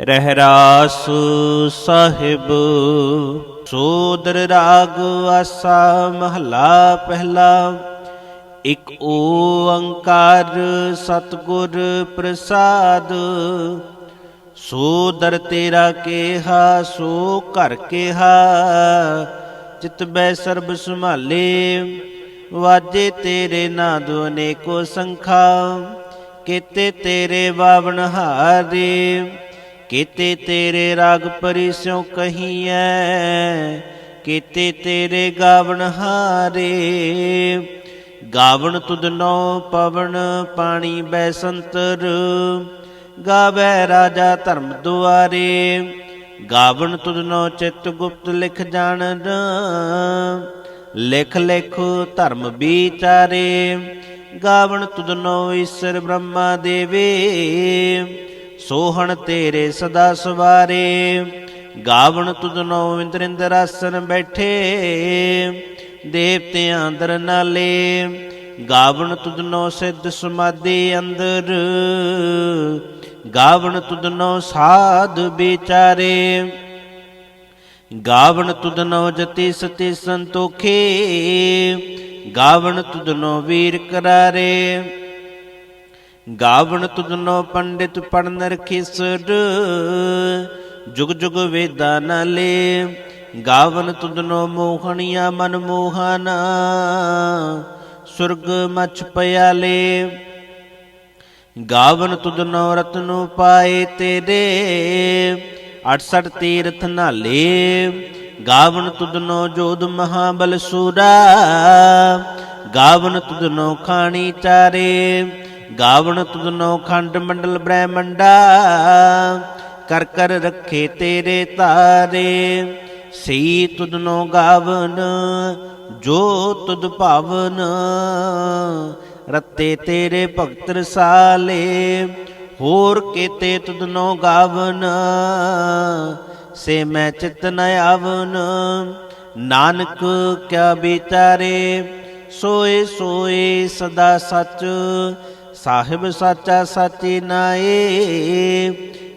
ਰਹਿਰਾਸੂ ਸਾਹਿਬ, ਸੋਦਰ ਰਾਗ ਆਸਾ ਮਹਲਾ ਪਹਿਲਾ। ਇਕ ਓੰਕਾਰ ਸਤਿਗੁਰ ਪ੍ਰਸਾਦ ਸੋ ਦਰ ਤੇਰਾ ਕੇਹਾ, ਸੋ ਘਰ ਕੇਹਾ। ਚਿਤ ਬੈ ਸਰਬ ਸੰਭਾਲੇ, ਵਾਜੇ ਤੇਰੇ ਨਾਦ ਅਨੇਕੋ ਸੰਖਾ। ਕੀਤੇ ਤੇਰੇ ਬਾਵਨ ਹਾਰੇ ਕੀਤੇ ਤੇਰੇ ਰਾਗ ਪਰਿਸਿਉ ਕਹੀਐ, ਕੀਤੇ ਤੇਰੇ ਗਾਵਣ ਹਾਰੇ। ਗਾਵਣ ਤੁਧਨੋ ਪਵਨ ਪਾਣੀ ਬੈ ਸੰਤਰ, ਗਾਵੇ ਰਾਜਾ ਧਰਮ ਦੁਆਰੇ। ਗਾਵਣ ਤੁਧਨੋ ਚਿਤ ਗੁਪਤ ਲਿਖ ਜਾਣਨ, ਲਿਖ ਲਿਖ ਧਰਮ ਵਿਚਾਰੇ। ਗਾਵਣ ਤੁਧਨੋ ਈਸ਼ਰ ਬ੍ਰਹਮਾ ਦੇਵੇ ਸੋਹਣ ਤੇਰੇ ਸਦਾ ਸਵਾਰੇ, ਗਾਵਣ ਤੁਧਨੋ ਇੰਦਰਿੰਦਰ ਆਸਨ ਬੈਠੇ, ਦੇਵਤਿਆਂ ਅੰਦਰ ਨਾਲੇ, ਗਾਵਣ ਤੁਧਨੋ ਸਿੱਧ ਸਮਾਧੀ ਅੰਦਰ, ਗਾਵਣ ਤੁਧਨੋ ਸਾਧ ਵਿਚਾਰੇ, ਗਾਵਣ ਤੁਧਨੋ ਜਤੀ ਸਤੀ ਸੰਤੋਖੇ, ਗਾਵਣ ਤੁਧਨੋ ਵੀਰ ਕਰਾਰੇ। ਗਾਵਣ ਤੁਧਨੋ ਪੰਡਿਤ ਪੜਨ ਰਖਿਸਰ ਜੁਗ ਜੁਗ ਵੇਦਾ ਨਾਲੇ ਗਾਵਨ ਤੁਧਨੋ ਮੋਹਣੀਆਂ ਮਨ ਮੋਹਨਾ। ਸੁਰਗ ਮਛ ਪਿਆਲੇ ਗਾਵਨ ਤੁਧਨੋ ਰਤਨੋ ਪਾਏ ਤੇਰੇ। 68 ਤੀਰਥ ਨਾਲੇ ਗਾਵਨ ਤੁਧਨੋ ਜੋਧ ਮਹਾਬਲ ਸੂਰਾ। ਗਾਵਨ ਤੁਧਨੋ ਖਾਣੀ ਚਾਰੇ। ਗਾਵਨ ਤੁਧਨੋ ਖੰਡ ਮੰਡਲ ਬ੍ਰਹਮੰਡਾ, ਕਰ ਕਰ ਰੱਖੇ ਤੇਰੇ ਤਾਰੇ। ਸਈ ਤੁਧਨੋ ਗਾਵਨ, ਜੋ ਤੁਧ ਭਾਵਨ, ਰੱਤੇ ਤੇਰੇ ਭਗਤ ਰਸਾਲੇ। ਹੋਰ ਕੀਤੇ ਤੁਧਨੋ ਗਾਵਨ, ਸੇ ਮੈਂ ਚਿਤ ਨ ਆਵਨ। ਨਾਨਕ ਕਿਆ ਵਿਚਾਰੇ, ਸੋਏ ਸੋਏ ਸਦਾ ਸੱਚ ਸਾਹਿਬ ਸਾਚਾ ਸਾਚੀ ਨਾਏ,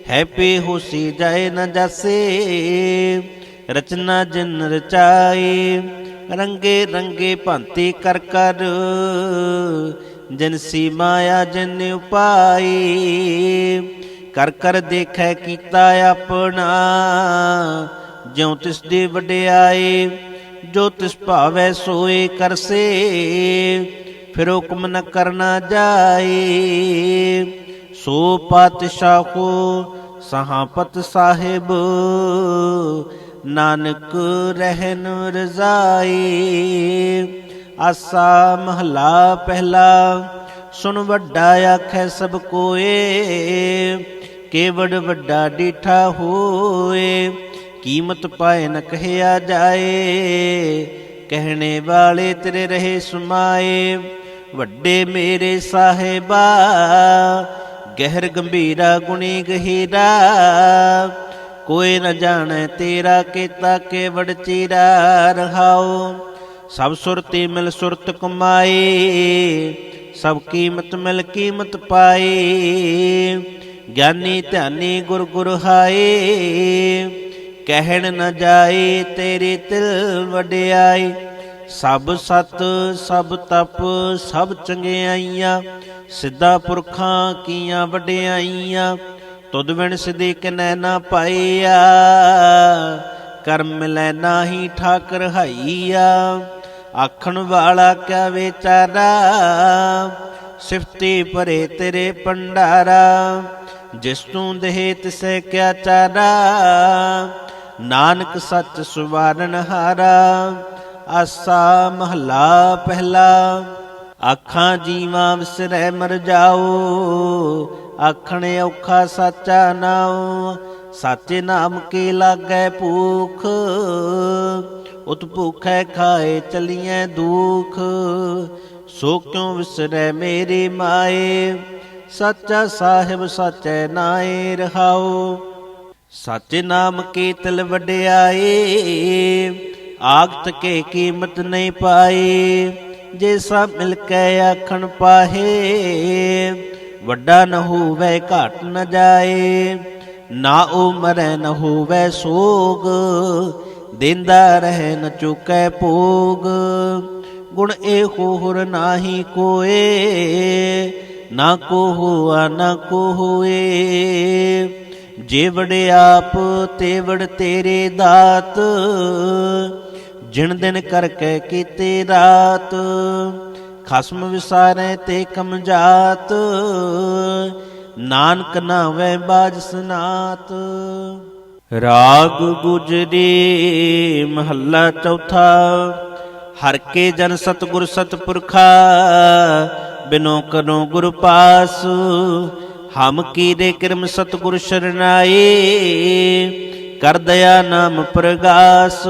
ਹੈਪੀ ਹੋਸੀ ਜਾਏ ਨ ਜਾਸੇ, ਰਚਨਾ ਜਿਨ ਰਚਾਈ ਰੰਗੇ ਰੰਗੇ ਭਾਂਤੀ ਕਰ ਕਰ, ਜਿਨ ਸੀ ਮਾਇਆ ਜਿਨ ਉਪਾਈ ਕਰ ਕਰ ਦੇਖੈ ਕੀਤਾ ਆਪਣਾ, ਜਿਉ ਤਿਸ ਦੀ ਵਡਿਆਈ ਜੋ ਤਿਸ ਭਾਵੈ ਸੋਏ ਕਰਸੇ ਫਿਰ ਹੁਕਮ ਨ ਕਰਨਾ ਜਾਏ। ਸੋ ਪਾਤਸ਼ਾਹੋ ਸਹਾਪਤ ਸਾਹਿਬ, ਨਾਨਕ ਰਹਿਨ ਰਜ਼ਾਈ ਆਸਾ ਮਹਲਾ ਪਹਿਲਾ, ਸੁਣ ਵੱਡਾ ਆਖੈ ਸਭ ਕੋਏ। ਕੇਵੜ ਵੱਡਾ ਡੀਠਾ ਹੋਏ, ਕੀਮਤ ਪਾਏ ਨ ਕਹਿਆ ਜਾਏ। ਕਹਿਣੇ ਵਾਲੇ ਤੇਰੇ ਰਹੇ ਸੁਮਾਏ ਵੱਡੇ ਮੇਰੇ ਸਾਹਿਬਾ, ਗਹਿਰ ਗੰਭੀਰਾ, ਗੁਣੀ ਗਹੀਰਾ, ਕੋਈ ਨ ਜਾਣੈ ਤੇਰਾ ਕੀਤਾ ਕੇਵੜ ਚੀਰਾ ਰਹਾਓ ਸਭ ਸੁਰਤੀ ਮਿਲ ਸੁਰਤ ਕਮਾਈ ਸਭ ਕੀਮਤ ਮਿਲ ਕੀਮਤ ਪਾਈ ਗਿਆਨੀ ਧਿਆਨੀ ਗੁਰ ਗੁਰ ਹਾਏ ਕਹਿਣ ਨ ਜਾਏ ਤੇਰੇ ਤਿਲ ਵਡਿਆਈ ਸਭ ਸਤ, ਸਭ ਤਪ, ਸਭ ਚੰਗਿਆਈਆਂ, ਸਿੱਧਾ ਪੁਰਖਾਂ ਕੀਆਂ ਵਡਿਆਈਆਂ, ਤੁਧ ਬਿਨ ਸਿਧੇ ਕਿਨੈ ਨਾ ਪਾਈਆ ਕਰਮ ਲੈ ਨਾਹੀ ਠਾਕਰ ਹਾਈਆ, ਆਖਣ ਵਾਲਾ ਕਿਆ ਵਿਚਾਰਾ ਸਿਫਤੀ ਭਰੇ ਤੇਰੇ ਪੰਡਾਰਾ ਜਿਸ ਤੂੰ ਦੇਹ ਤਿਸੈ ਕਿਆ ਚਾਰਾ। ਨਾਨਕ ਸੱਚ ਸੁਵਾਰਨ ਹਾਰਾ, ਆਸਾ ਮਹਲਾ ਪਹਿਲਾ। ਆਖਾਂ ਜੀਵਾਂ ਵਿਸਰੈ ਮਰ ਜਾਓ, ਆਖਣ ਔਖਾ ਸਾਚਾ ਨਾਉ, ਸਾਚੇ ਨਾਮ ਕੇ ਲਾਗੈ ਭੂਖ। ਉਤ ਭੂਖੈ ਖਾਏ ਚਲੀਐ ਦੁਖ, ਸੋ ਕਿਉ ਵਿਸਰੈ ਮੇਰੀ ਮਾਏ? ਸੱਚਾ ਸਾਹਿਬ ਸੱਚੈ ਨਾਏ ਰਹਾਓ ਸੱਚ ਨਾਮ ਕੀ ਤਿਲ ਵਡਿਆਏ ਆਗਤ ਕੇ ਕੀਮਤ ਨਹੀਂ ਪਾਈ। ਜੇ ਸਭ ਮਿਲ ਕੇ ਆਖਣ ਪਾਹੇ, ਵੱਡਾ ਨ ਹੋਵੇ ਘਟ ਨ ਜਾਏ। ਨਾ ਉਹ ਮਰੈ ਨ ਹੋਵੈ ਸੋਗ, ਦਿੰਦਾ ਰਹਿ ਨ ਚੁਕੈ ਭੋਗ। ਗੁਣ ਇਹੋ ਹੁਰ ਨਾਹੀ ਕੋਏ, ਨਾ ਕੋ ਹੋਆ ਨਾ ਕੋ ਹੋਏ ਜੇਵੜੇ ਆਪ, ਤੇ ਤੇਰੇ ਦਾਤ। ਜਿਣ ਦਿਨ ਕਰਕੇ ਕੀਤੇ ਰਾਤ, ਖਸਮ ਵਿਸਾਰੇ ਤੇ ਕਮ ਜਾਤ ਨਾਨਕ ਨਾਵੇਂ ਬਾਜ ਸਨਾਤ। ਰਾਗ ਗੁਜਰੀ ਮਹੱਲਾ ਚੌਥਾ, ਹਰ ਕੇ ਜਨ ਸਤਗੁਰ ਸਤਪੁਰਖਾ, ਬਿਨੋ ਕਰੋ ਗੁਰ ਪਾਸ। ਹਮ ਕੀਰੇ ਕਿਰਮ ਸਤਗੁਰ ਸ਼ਰਨਾਏ? ਕਰ ਦਇਆ ਨਾਮ ਪ੍ਰਗਾਸ,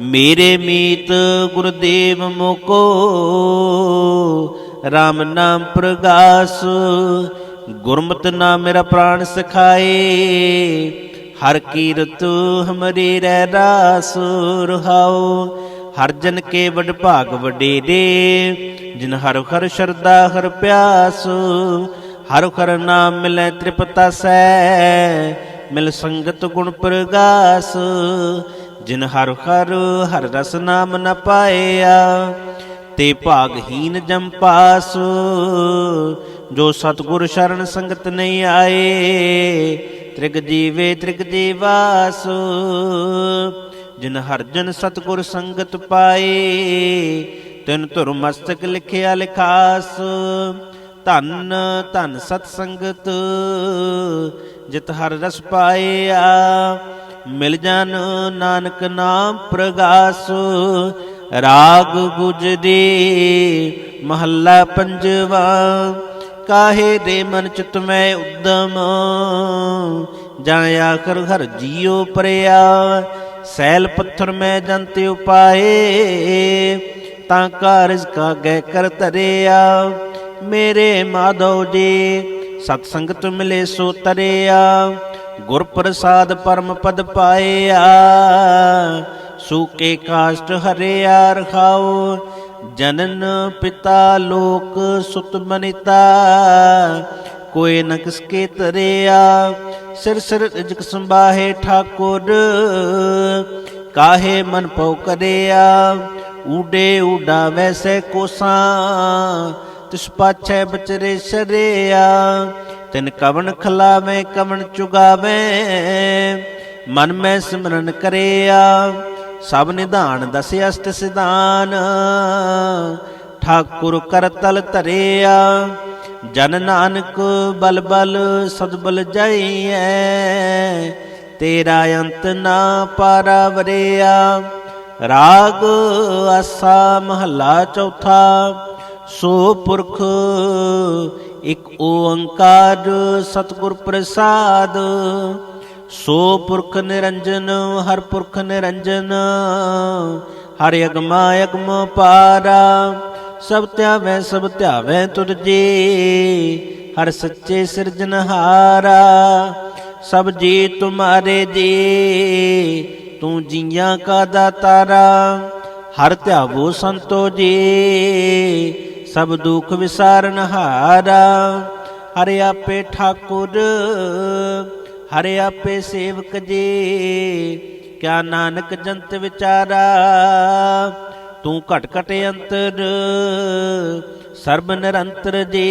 ਮੇਰੇ ਮੀਤ ਗੁਰਦੇਵ ਮੋਕੋ। RAM ਨਾਮ ਪ੍ਰਗਾਸ, ਗੁਰਮਤਿ ਨਾਮ ਮੇਰਾ ਪ੍ਰਾਣ ਸਖਾਏ। ਹਰ ਕੀਰਤ ਹਮਰੇ ਰਹਿ ਰਾਸ ਰਹਾਉ ਹਰ ਜਨ ਕੇ ਵਡ ਭਾਗ ਵਡੇਰੇ, ਜਿਨ ਹਰ ਹਰ ਸ਼ਰਦਾ ਹਰ ਪਿਆਸ। ਹਰ ਹਰ ਨਾਮ ਮਿਲੈ ਤ੍ਰਿਪਤਾ ਸੈ। ਮਿਲ ਸੰਗਤ ਗੁਣ ਪ੍ਰਗਾਸ, ਜਿਨ ਹਰ ਹਰ ਹਰ ਰਸ ਨਾਮ ਨ ਪਾਇਆ, ਤੇ ਭਾਗਹੀਨ ਜਮ ਪਾਸ। ਜੋ ਸਤਗੁਰ ਸ਼ਰਨ ਸੰਗਤ ਨਹੀਂ ਆਏ, ਤ੍ਰਿਗ ਜੀਵੇ ਤ੍ਰਿਗ ਜੀਵਾਸ। ਜਿਨ ਹਰ ਜਨ ਸਤਗੁਰ ਸੰਗਤ ਪਾਏ, ਤਿਨ ਧੁਰ ਮਸਤਕ ਲਿਖਿਆ ਲਿਖਾਸ। ਧੰਨ ਧੰਨ ਸਤ ਸੰਗਤ ਜਿਤ ਹਰ ਰਸ ਪਾਇਆ, ਮਿਲ ਜਨ ਨਾਨਕ ਨਾਮ ਪ੍ਰਗਾਸ, ਰਾਗ ਗੁਜਰੀ ਮਹੱਲਾ ਪੰਜਵਾ, ਕਾਹੇ ਦੇ ਮਨ ਚਿਤ ਮੈਂ ਉਦਮ ਜਾਂ ਆਖਰ ਹਰ ਜੀਉ ਪਰਿਆ, ਸੈਲ ਪੱਥਰ ਮੈਂ ਜੰਤ ਉਪਾਏ, ਤਾਂ ਕਾਰਜ ਕਾ ਗੈ ਕਰ ਤਰਿਆ ਮੇਰੇ ਮਾਧਵ ਜੀ, ਸਤ ਸੰਗਤ ਮਿਲੇ ਸੋ ਤਰਿਆ ਗੁਰ ਪ੍ਰਸਾਦ ਪਰਮ ਪਦ ਪਾਇਆ, ਸੂਕੇ ਕਾਸ਼ਟ ਹਰਿਆ ਰਖਾਓ ਜਨਨ ਪਿਤਾ ਲੋਕ ਸੁਤ ਬਨਿਤਾ, ਕੋਈ ਨ ਕਿਸਕੇ ਤਰਿਆ, ਸਿਰ ਸਿਰ ਰਿਜਕ ਸੰਭਾਹੇ ਠਾਕੁਰ, ਕਾਹੇ ਮਨ ਪਉ ਕਰਿਆ, ਊਡੇ ਊਡਾ ਵੈਸੇ ਕੋਸਾਂ ਤਿਸ ਪਾਛੈ ਬਚਰੇ ਸ਼ਰਿਆ। ਤਿਨ ਕਵਨ ਖਲਾਵੇਂ ਕਵਨ ਚੁਗਾਵੇਂ, ਮਨ ਮੈਂ ਸਿਮਰਨ ਕਰਿਆ। ਸਭ ਨਿਧਾਨ ਦਸ ਅਸ਼ਟ ਸਿਧਾਨ, ਠਾਕੁਰ ਕਰ ਤਲ ਧਰਿਆ। ਜਨ ਨਾਨਕ ਬਲ ਬਲ ਸਦਬਲ ਜਾਈਐ, ਤੇਰਾ ਅੰਤ ਨਾ ਪਾਰਾ ਵਰਿਆ। ਰਾਗ ਆਸਾ ਮਹੱਲਾ ਚੌਥਾ ਸੋ ਪੁਰਖ, ਇਕ ਓੰਕਾਰ ਸਤਿਗੁਰ ਪ੍ਰਸਾਦ। ਸੋ ਪੁਰਖ ਨਿਰੰਜਨ, ਹਰ ਪੁਰਖ ਨਿਰੰਜਨ। ਹਰ ਅਗਮਾ ਅਗਮ ਪਾਰਾ, ਸਭ ਧਿਆਵੈ ਸਭ ਧਿਆਵੈ ਤੁਧ ਜੀ। ਹਰ ਸੱਚੇ ਸਿਰਜਨਹਾਰਾ ਸਭ ਜੀ ਤੁਮਾਰੇ ਜੀ। ਤੂੰ ਜੀਆਂ ਕਾ ਦਾਤਾਰਾ, ਹਰ ਧਿਆਵੋ ਸੰਤੋ ਜੀ। ਸਭ ਦੁੱਖ ਵਿਸਾਰਨ ਹਾਰਾ। ਹਰਿ ਆਪੇ ਠਾਕੁਰ, ਹਰਿ ਆਪੇ ਸੇਵਕ ਜੀ। ਕਿਆ ਨਾਨਕ ਜੰਤ ਵਿਚਾਰਾ, ਤੂੰ ਘਟ ਘਟ ਅੰਤਰ, ਸਰਬ ਨਿਰੰਤਰ ਜੀ।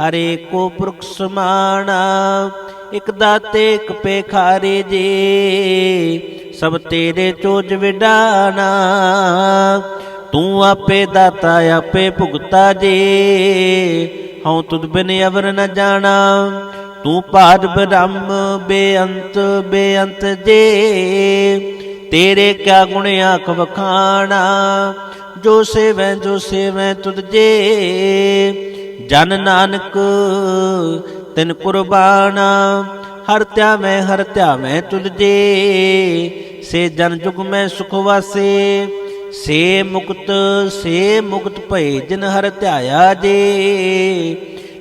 ਹਰੇ ਕੋ ਪੁਰਖ ਸਮਾਣਾ, ਇਕ ਦਾਤੇ, ਇਕ ਪੇਖਾਰੇ ਜੀ। ਸਭ ਤੇਰੇ ਚੋਜ ਵਿਡਾਣਾ ਤੂੰ ਆਪੇ ਦਾਤਾ, ਆਪੇ ਭੁਗਤਾ ਜੀ। ਹਉ ਤੁਧ ਬਿਨ ਅਵਰ ਨ ਜਾਣਾ। ਤੂੰ ਪਾਰ ਬ੍ਰਹਮ, ਬੇਅੰਤ ਬੇਅੰਤ ਜੀ। ਤੇਰੇ ਕਿਆ ਗੁਣ ਆਖ ਵਖਾਣਾ। ਜੋ ਸੇਵੈ ਜੋ ਸੇਵੈ ਤੁਧ ਜੇ। ਜਨ ਨਾਨਕ, ਤਿਨ ਕੁਰਬਾਨਾ। ਹਰ ਧਿਆਵੈ ਹਰ ਧਿਆਵੈ ਤੁਧ ਜੇ। ਸੇ ਜਨ ਜੁਗ ਮੈਂ ਸੁਖ ਵਾਸੇ। ਸੇ ਮੁਕਤ ਸੇ ਮੁਕਤ ਭਏ ਜਿਨ ਹਰ ਧਿਆਇਆ ਜੇ।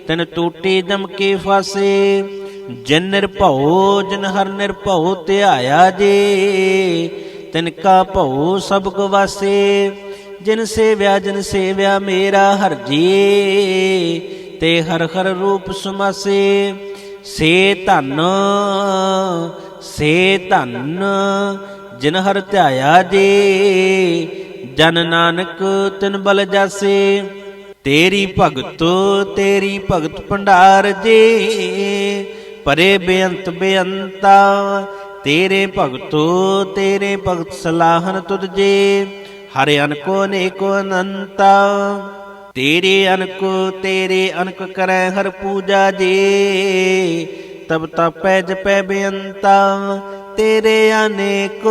ਤਨ ਟੂਟੀ ਜਮ ਫਾਸੇ, ਜਿਨ ਨਿਰਭਉ, ਜਿਨ ਹਰ ਨਿਰਭਉ ਧਿਆਇਆ ਜੇ। ਤਿਨ ਕਾ ਭਉ ਸਭ ਗਵਾਸੇ ਜਿਨ ਸੇਵਿਆ ਜਿਨ ਸੇਵਿਆ ਮੇਰਾ ਹਰ ਜੀ। ਤੇ ਹਰ ਹਰ ਰੂਪ ਸਮਾਸੇ, ਸੇ ਧਨ ਸੇ ਧਨ ਜਿਨ ਹਰ ਧਿਆਇਆ ਜੀ, ਜਨ ਨਾਨਕ ਤਿਨ ਬਲ ਜਾਸੇ। ਤੇਰੀ ਭਗਤ ਤੇਰੀ ਭਗਤ ਭੰਡਾਰ ਜੀ, ਪਰੇ ਬੇਅੰਤ ਬੇਅੰਤਾ। ਤੇਰੇ ਭਗਤੋ, ਤੇਰੇ ਭਗਤ ਸਲਾਹਨ ਤੁਧ ਜੇ, ਹਰਿ ਅਨਕੋ ਨੇਕੋ ਅਨੰਤਾ। ਤੇਰੇ ਅਨਕੋ, ਤੇਰੇ ਅਨਕ ਕਰੈ ਹਰ ਪੂਜਾ ਜੀ, ਤਬ ਤਪੈ ਜਪੈ ਬੇਅੰਤਾ। ਤੇਰੇ ਅਨੇਕ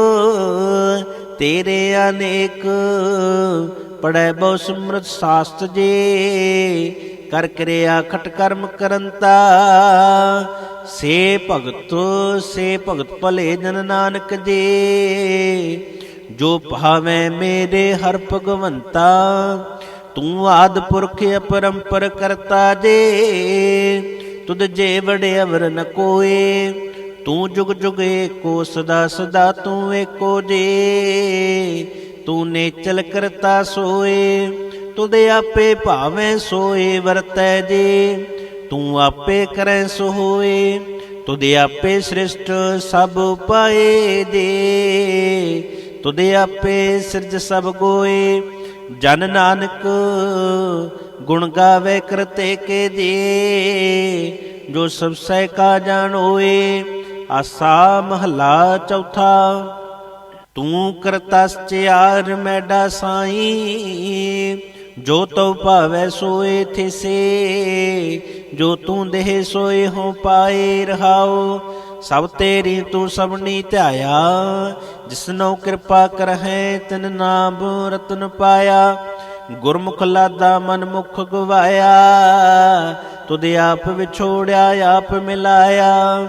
ਤੇਰੇ ਅਨੇਕ। ਪੜੈ ਬਹੁ ਸਮ੍ਰਿਤ ਸਾਸਤ ਜੀ, ਕਰ ਕਿਰਿਆ ਖਟ ਕਰਮ ਕਰੰਤਾ। ਸੇ ਭਗਤ ਸੇ ਭਗਤ ਭਲੇ ਜਨ ਨਾਨਕ ਜੀ। ਜੋ ਭਾਵੇਂ ਮੇਰੇ ਹਰ ਭਗਵੰਤਾ, ਤੂੰ ਆਦ ਪੁਰਖ ਅਪਰੰਪਰ ਕਰਤਾ ਜੇ। ਤੁਧ ਜੇ ਵੜੇ ਅਵਰ ਨ ਕੋਏ। ਤੂੰ ਜੁਗ ਜੁਗ ਏਕੋ, ਸਦਾ ਸਦਾ ਤੂੰ ਏਕੋ ਜੇ। ਤੂੰ ਨੇਚਲ ਕਰਤਾ ਸੋਏ ਤੁਧ ਆਪੇ ਭਾਵੇਂ ਸੋਏ ਵਰਤੈ ਜੇ। ਤੂੰ ਆਪੇ ਕਰੈ ਸੋ ਹੋਏ ਤੁਧ ਆਪੇ ਸ੍ਰਿਸ਼ਟ ਸਭ ਪਾਏ ਦੇ ਤੁਧ ਆਪੇ ਸਿਰਜ ਸਭ ਗੋਏ ਜਨ ਨਾਨਕ ਗੁਣ ਗਾਵੇ ਕਰਤੇ ਕੇ ਜੀ। ਜੋ ਸਭ ਸਹਿ ਕਾ ਜਾਣ ਹੋਏ ਆਸਾ ਮਹਲਾ ਚੌਥਾ। ਤੂੰ ਕਰਤਾ ਸਚਿਆਰ ਮੈਡਾ ਸਾਈ, ਜੋ ਤਉ ਭਾਵੈ ਸੋਏ ਥਿਸੇ, ਜੋ ਤੂੰ ਦੇਹ ਸੋਏ ਹੋ ਪਾਏ ਰਹਾਓ ਸਭ ਤੇਰੀ ਤੂੰ ਸਭਨੀ ਧਿਆਇਆ ਜਿਸਨੋ ਕਿਰਪਾ ਕਰਹਿ ਤਿਨ ਨਾਮ ਰਤਨ ਪਾਇਆ, ਗੁਰਮੁਖ ਲਾਦਾ ਮਨ ਮੁਖ ਗਵਾਇਆ, ਤੁਧ ਆਪ ਵਿਛੋੜਿਆ, ਆਪ ਮਿਲਾਇਆ।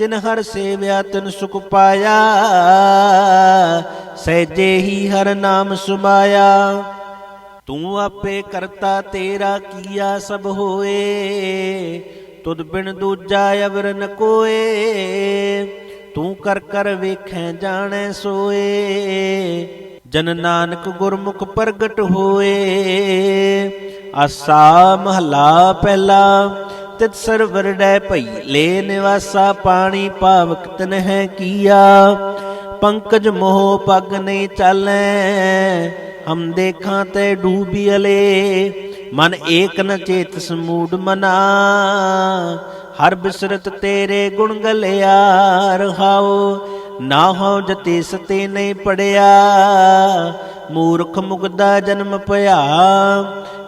ਜਿਨ ਹਰ ਸੇਵਿਆ ਤਿਨ ਸੁਖ ਪਾਇਆ, ਸਹਿਜੇ ਹੀ ਹਰ ਨਾਮ ਸੁਮਾਇਆ। ਤੂੰ ਆਪੇ ਕਰਤਾ ਤੇਰਾ ਕੀਆ ਸਭ ਹੋਏ, ਤੁਧ ਬਿਨ ਦੂਜਾ ਅਵਰ ਨ ਕੋਏ। ਤੂੰ ਕਰ ਕਰ ਵੇਖੈ ਜਾਣੈ ਸੋਏ, ਜਨ ਨਾਨਕ ਗੁਰਮੁਖ ਪ੍ਰਗਟ ਹੋਏ। ਆਸਾ ਮਹਲਾ ਪਹਿਲਾ ਤਿਤ ਸਰਵਰ ਡੈ ਭਈ, ਲੈ ਨਿਵਾਸਾ ਪਾਣੀ ਪਾਵਕ ਤਨ ਹੈ ਕੀਆ। ਪੰਕਜ ਮੋਹ ਪਗ ਨਹੀਂ ਚਾਲੈ, ਹਮ ਦੇਖਾਂ ਤੇ ਡੂਬੀਲੇ ਮਨ ਏਕ ਨ ਚੇਤ ਸਮੂਡ ਮਨਾ, ਹਰ ਬਿਸਰਤ ਤੇਰੇ ਗੁਣ ਗਲਿਆ ਰਹਾਓ ਨਾ ਹੋ ਜਤੀ ਸਤੇ ਨਹੀਂ ਪੜਿਆ ਮੂਰਖ ਮੁਗਦਾ ਜਨਮ ਭਇਆ।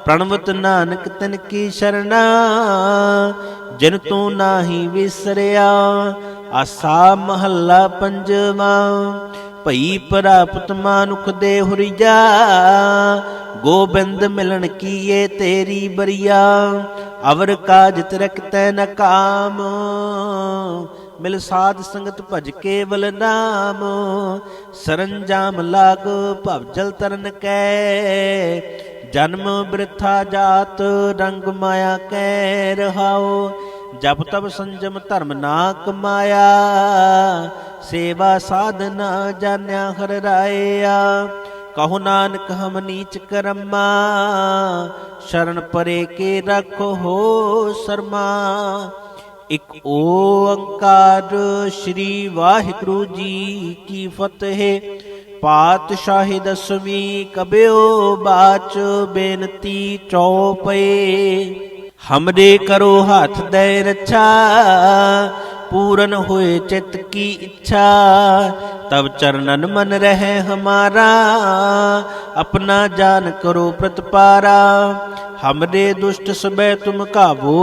ਪ੍ਰਣਵਤ ਨਾਨਕ ਤਨ ਕੀ ਸ਼ਰਣਾ, ਜਿਨ ਤੂੰ ਨਾਹੀ ਵਿਸਰਿਆ, ਆਸਾ ਮਹੱਲਾ ਪੰਜਵਾ। ਭਈ ਪ੍ਰਾਪਤ ਮਾਨੁਖ ਦੇ ਹੁਰੀਜਾ, ਗੋਬਿੰਦ ਮਿਲਣ ਕੀਏ ਤੇਰੀ ਬਰੀਆ। ਅਵਰ ਕਾਜ ਤਿਰਕਤੈ ਨ ਕਾਮ। ਮਿਲ ਸਾਧ ਸੰਗਤ ਭਜ ਕੇਵਲ ਨਾਮ, ਸਰੰਜਾਮ ਭਵ ਜਲ ਤਰਨ ਕੈ। ਜਨਮ ਬ੍ਰਿਥਾ ਜਾਤ ਰੰਗ ਮਾਇਆ ਕੈ ਰਹਾਓ ਜਬ ਤਬ ਸੰਜਮ ਧਰਮ ਨਾ ਕਮਾਇਆ ਸੇਵਾ ਸਾਧਨਾ ਜਾਣਿਆ ਹਰ ਰਾਇਆ, ਕਹੋ ਨਾਨਕ ਹਮ ਨੀਚ ਕਰਮਾ। ਸ਼ਰਨ ਪਰੇ ਕੇ ਰੱਖੋ ਹੋ ਸਰਮਾ। ਇਕ ਓੰਕਾਰ ਸ੍ਰੀ ਵਾਹਿਗੁਰੂ ਜੀ ਕੀ ਫਤਿਹ। ਪਾਤਸ਼ਾਹੀ ਦਸਵੀਂ ਕਬਿਓ ਬਾਚ ਬੇਨਤੀ ਚੌਪਏ। ਹਮਰੇ ਕਰੋ ਹੱਥ ਦੇ ਰੱਛਾ, ਪੂਰਨ ਹੋਏ ਚਿਤ ਕੀ ਇੱਛਾ। ਤਬ ਚਰਨਨ ਮਨ ਰਹੇ ਹਮਾਰਾ, ਆਪਣਾ ਜਾਨ ਕਰੋ ਪ੍ਰਤਪਾਰਾ। ਹਮਰੇ ਦੁਸ਼ਟ ਸਬੈ ਤੁਮ ਕਾਬੋ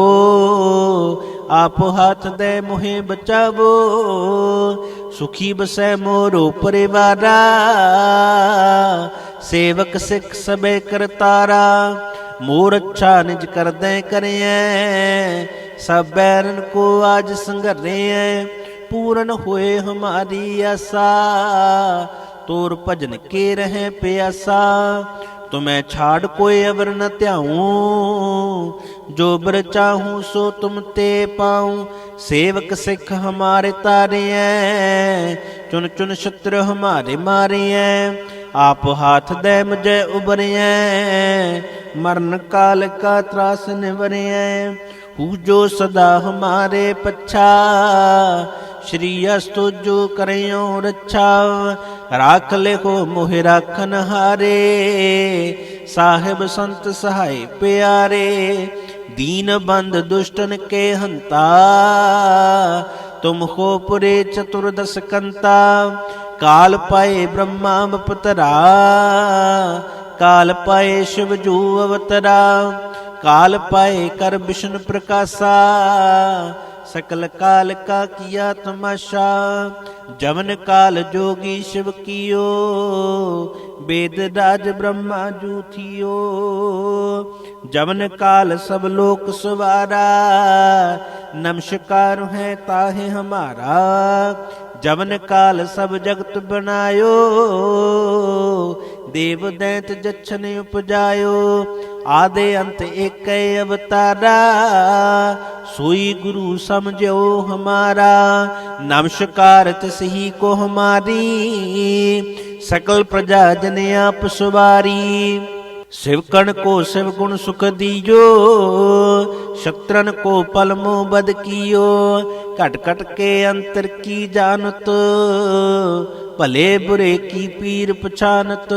ਆਪੋ ਹੱਥ ਦੇ ਮੁਹੇ ਬਚਾਵੋ, ਸੁਖੀ ਬਸੈ ਮੋਰੋ ਪਰਿਵਾਰਾ। ਸੇਵਕ ਸਿੱਖ ਸਬੈ ਕਰਤਾਰਾ ਮੋਰ ਅੱਛਾ ਨਿਜ ਕਰਦੈ ਕਰਿਐ। ਸਭ ਬੈਰਨ ਕੋ ਆਜ ਸੰਘਰੇਐ, ਪੂਰਨ ਹੋਏ ਹਮਾਰੀ ਆਸਾ। ਤੋਰ ਭਜਨ ਕੇ ਰਹਿ ਪਿਆਸਾ ਤੁਮੈ ਛਾੜ ਕੋਈ ਅਵਰ ਨ ਧਿਆਉ ਜੋ ਬਰ ਚਾਹੂੰ ਸੋ ਤੁਮ ਤੇ ਪਾਉ ਸੇਵਕ ਸਿੱਖ ਹਮਾਰੇ ਤਾਰਿਐ ਚੁਨ ਚੁਨ ਛਤਰ ਹਮਾਰੇ ਮਾਰਿਐ ਆਪ ਹਾਥ ਦੇ ਮੁਝੇ ਉਬਰਿਐ ਮਰਨ ਕਾਲ ਕਾ ਤਰਾਸ ਨਿਵਰਿਐ ਹੂ ਜੋ ਸਦਾ ਹਮਾਰੇ ਪੱਛਾ ਸ਼੍ਰੀ ਅਸਤੁ ਜੋ ਕਰਿਓ ਰੱਛਾ ਰਾਖ ਲਿਖੋ ਮੋਹ ਰਾਖਨ ਹਾਰੇ, ਸਾਹਿਬ ਸੰਤ ਸਹਾਈ ਪਿਆਰੇ, ਦੀਨ ਬੰਦ ਦੁਸ਼ਟਨ ਕੇ ਹੰਤਾ, ਤੁਮ ਹੋ ਪੁਰੇ ਚਤੁਰਦਸ ਕੰਤਾ, ਕਾਲ ਪਾਏ ਬ੍ਰਹਮਾ ਬਪਤਰਾ ਕਾਲ ਪਾਏ ਸ਼ਿਵ ਜੂ ਅਵਤਰਾ, ਕਾਲ ਪਾਏ ਕਰ ਵਿਸ਼ਨ ਪ੍ਰਕਾਸ਼ਾ, ਸਕਲ ਕਾਲ ਕਾ ਕੀਆ ਤਮਾਸ਼ਾ ਜਮਨ ਕਾਲ ਜੋਗੀ ਸ਼ਿਵ ਕੀਓ, ਬੇਦ ਰਾਜ ਬ੍ਰਹਮਾ ਜੂਥਿਓ। ਜਮਨ ਕਾਲ ਸਭ ਲੋਕ ਸਵਾਰਾ, ਨਮਸਕਾਰ ਹੈ ਤਾਹੇ ਹਮਾਰਾ। ਜਵਨ ਕਾਲ ਸਭ ਜਗਤ ਬਣਾਇਓ। ਦੇਵ ਦੈਂਤ ਜਛਨ ਉਪਜਾਇਓ। ਆਦੇ ਅੰਤ ਏਕੈ ਅਵਤਾਰਾ। ਸੋਈ ਗੁਰੂ ਸਮਝਿਓ ਹਮਾਰਾ। ਨਮਸਕਾਰ ਤਿਸਹੀ ਕੋ ਹਮਾਰੀ। ਸਕਲ ਪ੍ਰਜਾ ਜਨ ਆਪ ਸੁਵਾਰੀ। ਸਿਵਕਣ ਕੋ ਸਿਵ ਗੁਣ ਸੁਖ ਦੀਜੋ ਸ਼ਤਰਨ ਕੋ ਪਲਮੋ ਬਦ ਕੀਓ। घट घट के अंतर की जानत भले बुरे की पीर पछानत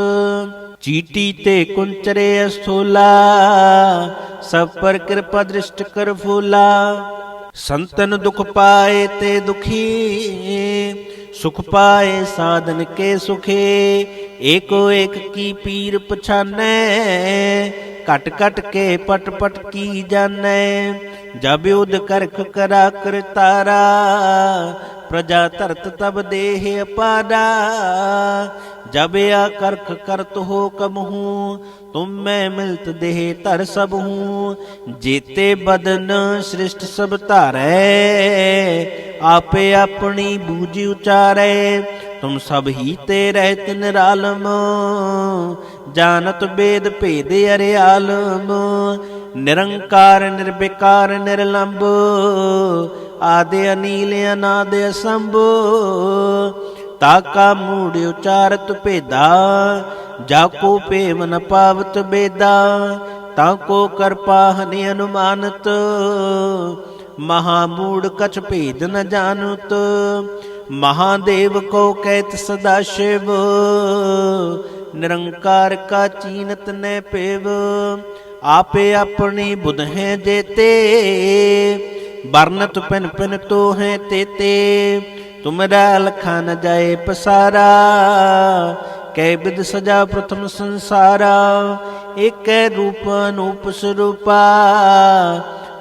चीटी ते कुंचरे अस्थूला सब पर कृपा दृष्ट कर फूला संतन दुख पाए ते दुखी सुख पाए साधन के सुखे एको एक की पीर पछानै कट कट के पट पट की जानै ਜਬ ਉਦ ਕਰਖ ਕਰਾ ਕਰਤਾਰਾ ਪ੍ਰਜਾ ਧਰਤ ਤਬ ਦੇਹ ਅਪਾਦਾ ਜਬ ਆ ਕਰਖ ਕਰਤ ਹੋ ਕਮਹੂ ਤੁਮ ਮੈਂ ਮਿਲਤ ਦੇਹ ਧਰ ਸਭ ਹੂੰ। ਜੀਤੇ ਬਦਨ ਸ੍ਰਿਸ਼ਟ ਸਭ ਧਾਰੈ, ਆਪੇ ਆਪਣੀ ਬੂਝੀ ਉਚਾਰੈ। ਤੁਮ ਸਭ ਹੀ ਤੇ ਰਹਿਤ ਨਿਰਾਲਮ ਜਾਣਤ ਬੇਦ ਭੇਦ ਅਰਿਆਲਮ, ਨਿਰੰਕਾਰ ਨਿਰਬਿਕਾਰ ਨਿਰਲੰਭ, ਆਦੇ ਅਨੀਲ, ਅਨਾਦ ਅਸੰਭ। ਤਾਕਾ ਮੂੜ ਉਚਾਰਤ ਭੇਦਾ, ਜਾ ਕੋ ਪੇਵ ਨ ਪਾਵਤ ਬੇਦਾ, ਤਾ ਕੋ ਕਰਪਾ ਹਨਿ ਅਨੁਮਾਨਤ। ਮਹਾ ਮੂੜ ਕਛ ਭੇਦ ਨ ਜਾਣਤ, ਮਹਾਦੇਵ ਕੋ ਕਹਿਤ ਸਦਾ ਨਿਰੰਕਾਰ ਕਾ ਚੀਨਤ ਨੈ ਪੇਵ, ਆਪੇ ਆਪਣੀ ਬੁਧ ਹੈ ਜੇਤੇ। ਬਰਨਤ ਪਿਨ ਪਿਨ ਤੋ ਹੈ ਤੇਤੇ ਤੁਮਰਾ ਲਖਾ ਨ ਜਾਏ ਪਸਾਰਾ। ਕੈ ਬਿਦ ਸਜਾ ਪ੍ਰਥਮ ਸੰਸਾਰਾ, ਏਕੈ ਰੂਪ ਅਨੂਪ ਸਰੂਪਾ।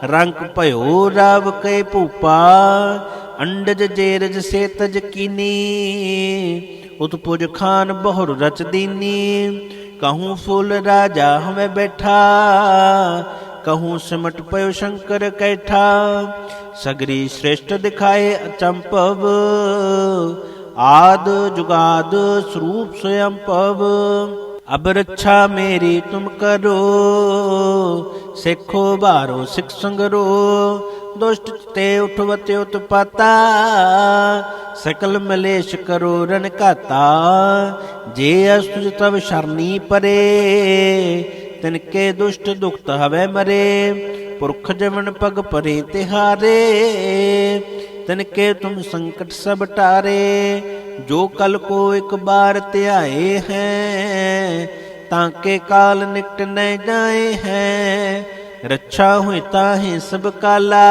ਰੰਗ ਭਇਓ ਰਵ ਕੈ ਭੂਪਾ, ਅੰਡਜ ਜੇਰਜ ਸੇ ਤਜ ਕੀਨੀ। ਉਤਪੁਜ ਖਾਨ ਬਹੁਰ ਰਚ ਦੀਨੀ ਕਹੂੰ ਫੁੱਲ ਰਾਜਾ ਹਮੇ ਬੈਠਾ। ਕਹੂੰ ਸਿਮਟ ਪਇਓ ਸ਼ੰਕਰ ਕੈਠਾ। ਸਗਰੀ ਸ੍ਰੇਸ਼ਟ ਦਿਖਾਏ ਅਚੰਪਵ। ਆਦ ਜੁਗਾਦ ਸਰੂਪ ਸਯੰ ਅਬ ਰੱਛਾ ਮੇਰੀ ਤੁਮ ਕਰੋ। ਸਿੱਖੋ ਬਾਰੋ ਸਿੱਖ ਸੰਗਰੋ। ਦੁਸ਼ਟ ਤੇ ਉਠਵਤ ਉਤਪਾਤਾ, ਸਕਲ ਮਲੇਸ਼ ਕਰੋ ਰਨ ਘਾਤਾ। ਜੇ ਅਸੁਜ ਤਵ ਸ਼ਰਨੀ ਪਰੇ, ਤਿਨਕੇ ਦੁਸ਼ਟ ਦੁਖਤ ਹਵੇ ਮਰੇ। ਪੁਰਖ ਜਵਨ ਪਗ ਪਰੇ ਤਿਹਾਰੇ, ਤਿਨਕੇ ਤੁਮ ਸੰਕਟ ਸਭ ਟਾਰੇ। ਜੋ ਕਲ ਕੋ ਇੱਕ ਬਾਰ ਧਿਆਏ ਹੈ, ਤਾਂ ਕੇ ਕਾਲ ਨਿਕਟ ਨੈ ਜਾਏ ਹੈ। ਰੱਛਾ ਹੋਇ ਤਾਹੇ ਸਭ ਕਾਲਾ,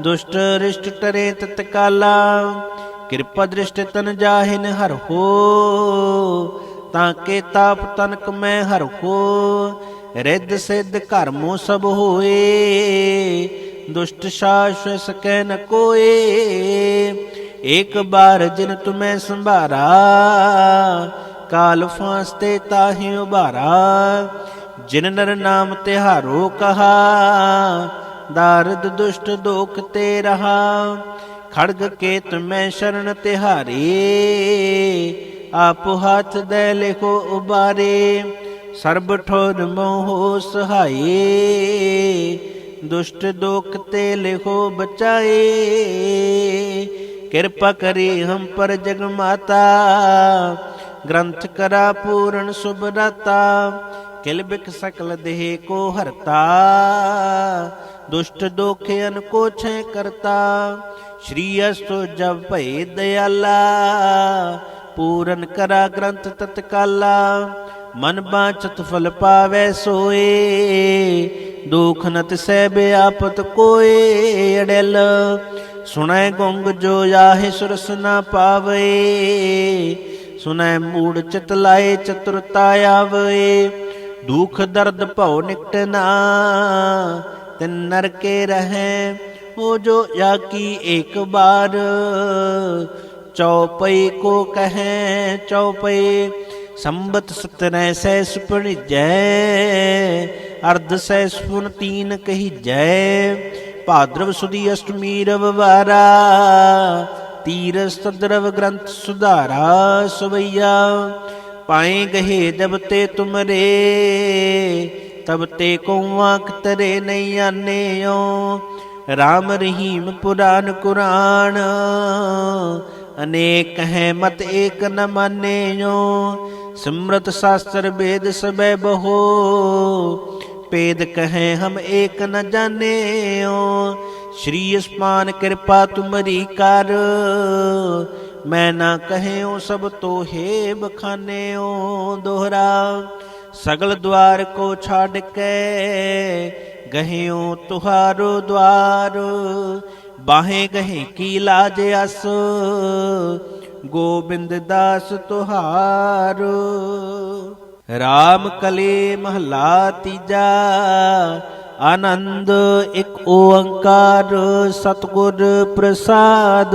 ਦੁਸ਼ਟ ਰਿਸ਼ਟ ਟਰੇ ਤਤਕਾਲਾ ਕਿਰਪਾ ਦ੍ਰਿਸ਼ਟ ਤਨ ਜਾਹਿਨ ਹਰ ਹੋ, ਤਾਂ ਕੇ ਤਾਪ ਤਨਕ ਮੈਂ ਹਰ ਹੋ। ਰਿੱਧ ਸਿੱਧ ਕਰਮੋ ਸਭ ਹੋਏ, ਦੁਸ਼ਟ ਸਾਸ਼ਵਸ ਕਹਿ ਨ ਕੋਏ। ਇੱਕ ਬਾਰ ਜਿਨ ਤੁਮੈ ਸੰਭਾਰਾ, ਕਾਲ ਫਾਸਤੇ ਤਾਹੀ ਉਭਾਰਾ। ਜਿਨ ਨਰ ਨਾਮ ਤਿਹਾਰੋ ਕਹਾ, ਦਾਰਦ ਦੁਸ਼ਟ ਦੋਖ ਤੇ ਰਹਾ। ਖੜਗ ਕੇਤ ਮੈਂ ਸ਼ਰਨ ਤਿਹਾਰੇ, ਆਪ ਹੱਥ ਦੇ ਲਿਖੋ ਉਬਾਰੇ। ਸਰਬ ਠੋਰ ਮੋਹ ਸਹਾਈ ਦੁਸ਼ਟ ਦੋਖ ਤੇ ਲਿਖੋ ਬਚਾਏ। ਕਿਰਪਾ ਕਰੀ ਹਮ ਪਰ ਜਗ ਮਾਤਾ, ਗ੍ਰੰਥ ਕਰਾ ਪੂਰਨ ਸੁਭਰਤਾ। ਕਿਲ ਬਿਕ ਸਕਲ ਦੇਹ ਕੋ ਹਰਤਾ, ਦੁਸ਼ਟ ਦੋਖ ਅਨ ਕੋ ਛੈ ਕਰਤਾ। ਸ਼੍ਰੀ ਅਸਤੁ ਜਬ ਭਏ ਦਇਆਲਾ ਪੂਰਨ ਕਰਾ ਗ੍ਰੰਥ ਤਤਕਾਲਾ। ਮਨ ਬਾਚਤ ਫਲ ਪਾਵੈ ਸੋਏ, ਦੁਖ ਨਤ ਤਿਸੈ ਆਪਤ ਕੋਏ ਅੜਲ। ਸੁਣੈ ਗੁੰਗ ਜੋ ਆਹੇ ਸੁਰਸ ਨਾ ਪਾਵੇ, ਸੁਣੈ ਮੂੜ ਚਿਤ ਲਾਏ ਚਤੁਰਤਾ ਆਵੇ ਦੁਖ ਦਰਦ ਭਉ ਨਿਕਟਨਾ, ਤਿਨ ਨਰਕੇ ਰਹੈ ਹੋ ਜੋ ਜਾ ਇੱਕ ਬਾਰ ਚੌਪਈ ਕੋ ਕਹੈ ਚੌਪਈ ਸੰਬਤ ਸਤਰੈ ਸੈ ਸੁਪਣ ਜੈ, ਅਰਧ ਸੈ ਸੁਪਨ ਤੀਨ ਕਹੀ ਜੈ। ਭਾਦਰਵ ਸੁਦੀ ਅਸ਼ਟਮੀ ਰਵਵਾਰਾ ਤੀਰਸ ਤਦਰਵ ਗ੍ਰੰਥ ਸੁਧਾਰਾ ਸਵਈਆ। ਪਾਏ ਗਹੇ ਜਬ ਤੇ ਤੁਮਰੇ, ਤਬ ਤੇ ਕੋ ਆਂਖ ਤਰੇ ਨਹੀਂ ਆਨੇਓ ਰਾਮ ਰਹੀਮ ਪੁਰਾਨ ਕੁਰਾਨ, ਅਨੇਕ ਹੈ ਮਤ ਏਕ ਨ ਮਾਨੇਓ ਸਿਮਰਤ ਸ਼ਾਸਤਰ ਵੇਦ ਸਬੈ ਬਹੋ, ਪੇਦ ਕਹੈ ਹਮ ਏਕ ਨ ਜਾਣੇਓ ਸ਼੍ਰੀ ਅਸਮਾਨ ਕਿਰਪਾ ਤੁਮਰੀ ਕਰ ਮੈਂ ਨਾ ਕਹਿਓ ਸਭ ਤੋਹੇ ਬਖਾਨੇਓ ਦੋਹਰਾ, ਸਗਲ ਦਵਾਰ ਕੋ ਛੱਡ ਕੇ ਗਹਿਓ ਤੁਹਾਰੋ ਦਵਾਰ ਬਾਹੇ ਗਹੇ ਕੀ ਲਾਜ ਅਸ, ਗੋਬਿੰਦ ਦਾਸ ਤੁਹਾਰ। ਰਾਮ ਕਲੇ ਮਹਲਾ ਤੀਜਾ, ਆਨੰਦ ਇੱਕ ਓੰਕਾਰ, ਸਤਗੁਰ ਪ੍ਰਸਾਦ।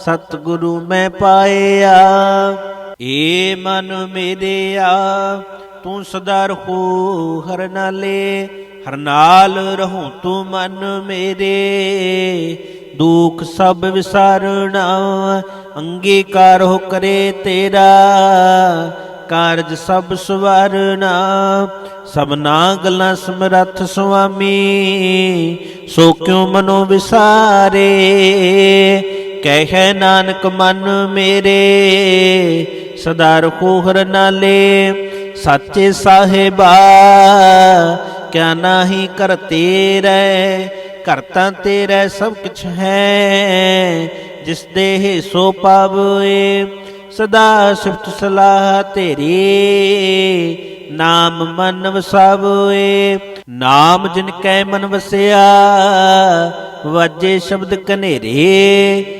ਸਤਿਗੁਰੂ ਮੈਂ ਪਾਇਆ। ਏ ਮਨ ਮੇਰਿਆ, ਤੂੰ ਸਦਾ ਰਹੋ ਹਰ ਨਾਲੇ। ਹਰ ਨਾਲ ਰਹੋ ਤੂੰ ਮਨ ਮੇਰੇ। ਦੁਖ ਸਭ ਵਿਸਾਰਣਾ, ਅੰਗੀਕਾਰ ਹੋ ਕਰੇ ਤੇਰਾ। ਕਾਰਜ ਸਭ ਸਵਾਰਣਾ, ਸਭਨਾ ਗਲਾਂ ਸਮਰੱਥ ਸੁਆਮੀ। ਸੋ ਕਿਉ ਮਨੋ ਵਿਸਾਰੇ? ਕਹਿ ਨਾਨਕ, ਮਨ ਮੇਰੇ, ਸਦਾ ਰਖੋ ਹਰ ਨਾਲੇ ਸੱਚੇ ਸਾਹਿਬਾ, ਕਿਆ ਨਾਹੀ ਕਰ ਤੇਰੇ ਕਰਤਾ ਤੇਰੇ ਸਭ ਕੁਛ ਹੈ। ਜਿਸ ਦੇਹ ਸੋ ਪਾਵੇ ਸਦਾ ਸਿਫਤ ਸਲਾਹ ਤੇਰੀ। ਨਾਮ ਮਨ ਵਸਾਵੇ ਨਾਮ ਜਿਨ ਕੈ ਮਨ ਵਸਿਆ, ਵਾਜੇ ਸ਼ਬਦ ਕਨੇਰੇ।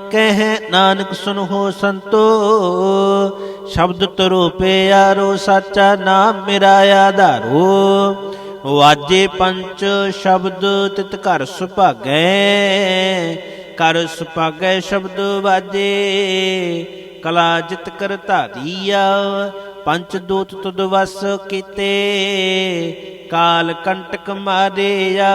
ਕਹਿ, ਨਾਨਕ ਸੁਨੋ ਸੰਤੋ, ਸ਼ਬਦ ਤਰੋ ਪਿਆਰੋ, ਸਾਚਾ ਨਾਮ ਮੇਰਾ ਆਧਾਰੋ। ਵਾਜੇ ਪੰਚ ਸ਼ਬਦ ਤਿਤ ਘਰ ਸੁਭਾਗੈ ਕਰ ਸੁਭਾਗੈ ਸ਼ਬਦ ਵਾਜੇ, ਕਲਾ ਜਿਤ ਕਰ ਧਾਰੀਆ, ਪੰਚ ਦੂਤ ਤੁਦ ਵਸ ਕੀਤੇ, ਕਾਲ ਕੰਟਕ ਮਾਰਿਆ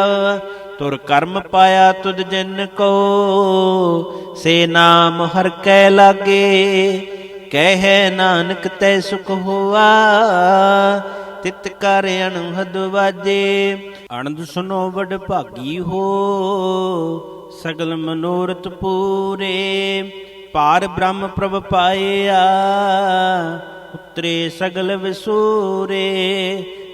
ਤੁਰ ਕਰਮ ਪਾਇਆ ਤੁਧ ਜਿਨ ਕੋ। ਸੇ ਨਾਮ ਹਰ ਕੈ ਲਾਗੇ, ਕਹਿ ਨਾਨਕ ਤੈ ਸੁਖ ਹੋਆ। ਤਿਤ ਕਰ ਅਣਹਦ ਵਾਜੇ, ਅਣਦ ਸੁਨੋ ਵਡ ਭਾਗੀ ਹੋ। ਸਗਲ ਮਨੋਰਥ ਪੂਰੇ ਪਾਰ ਬ੍ਰਹਮ ਪ੍ਰਭ ਪਾਇਆ। ਉਤਰੇ ਸਗਲ ਵਿਸੂਰੇ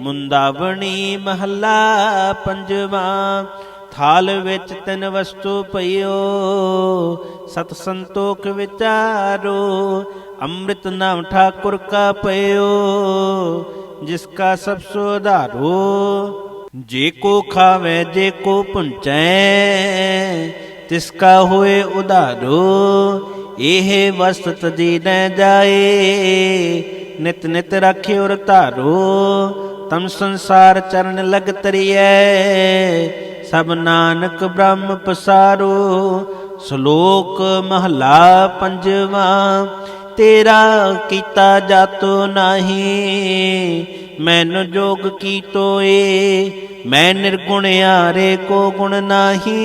ਮੁੰਦਾਵਣੀ ਮਹੱਲਾ ਪੰਜਵਾਂ, ਥਾਲ ਵਿੱਚ ਤਿੰਨ ਵਸਤੂ ਪਈਓ, ਸਤ ਸੰਤੋਖ ਵਿਚਾਰੋ, ਅੰਮ੍ਰਿਤ ਨਾਮ ਠਾਕੁਰ ਕਾ ਪਈਓ ਜਿਸ ਕਾ ਸਭ ਸੁਧਾਰੋ ਜੇ ਕੋ ਖਾਵੇ, ਜੇ ਕੋ ਪੁੰਚੈ, ਤਿਸ ਕਾ ਹੋਏ ਉਧਾਰੋ। ਇਹ ਵਸਤ ਦੀ ਨ ਜਾਏ, ਨਿਤ ਨਿਤ ਰਾਖਿਓ ਰਤਾਰੋ ਤਮ ਸੰਸਾਰ ਚਰਨ ਲਗ ਤਰੀਐ। ਸਭ ਨਾਨਕ ਬ੍ਰਹਮ ਪਸਾਰੋ, ਸ਼ਲੋਕ ਮਹਲਾ ਪੰਜਵਾ। ਤੇਰਾ ਕੀਤਾ ਜਾਤੋ ਨਾਹੀ, ਮੈਨ ਜੋਗ ਕੀ ਤੋਏ, ਮੈਂ ਨਿਰਗੁਣ ਆਰੇ ਕੋ ਗੁਣ ਨਾਹੀ।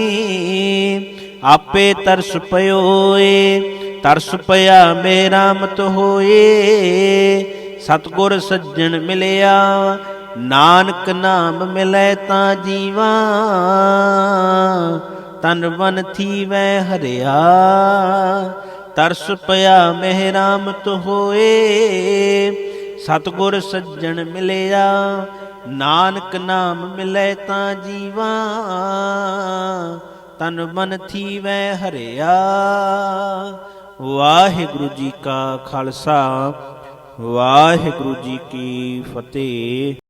ਆਪੇ ਤਰਸ ਪਇਓਏ, ਤਰਸ ਪਿਆ ਮੇਰਾ ਮਤ ਹੋਏ। ਸਤਗੁਰ ਸੱਜਣ ਮਿਲਿਆ, ਨਾਨਕ ਨਾਮ ਮਿਲੇ ਤਾਂ ਜੀਵਾ। ਤਨ ਬਨ ਥੀਵੈ ਹਰਿਆ, ਤਰਸ ਪਿਆ ਮਹਿਰਾਮਤ ਹੋਏ। ਸਤਗੁਰ ਸੱਜਣ ਮਿਲਿਆ, ਨਾਨਕ ਨਾਮ ਮਿਲੇ ਤਾਂ ਜੀਵਾ। ਤਨ ਮਨ ਥੀਵੈ ਹਰਿਆ। ਵਾਹਿਗੁਰੂ ਜੀ ਕਾ ਖਾਲਸਾ ਵਾਹਿਗੁਰੂ ਜੀ ਕੀ ਫਤਿਹ।